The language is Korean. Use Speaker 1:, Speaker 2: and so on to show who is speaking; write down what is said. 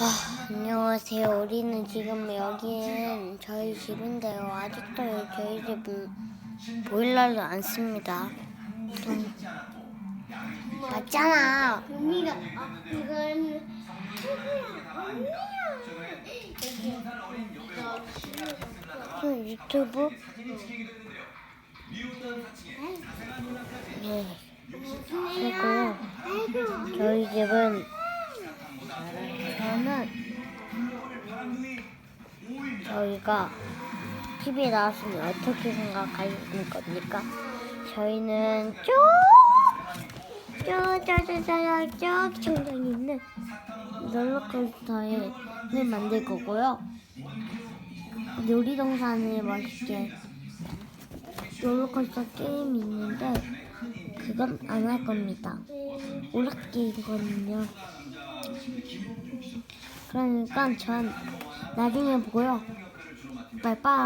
Speaker 1: 아, 안녕하세요. 우리는 지금 여기는 저희 집인데요. 아직도 저희 집은 보일러를 안 씁니다. 음. 맞잖아.
Speaker 2: 의미가 아 이건
Speaker 1: 그 유튜브? 네. 그리고요. 저희 집은 저희가 TV에 나왔으면 어떻게 생각하실 겁니까? 저희는 쭉, 쭉, 쭉, 쭉, 쭉, 쭉 정상에 있는 롤러코스터를 만들 거고요. 놀이동산을 멋있게 롤러코스터 게임이 있는데 그건 안 할 겁니다. 오락게임이거든요. 그러니까 전 나중에 보고요. 빠이빠이.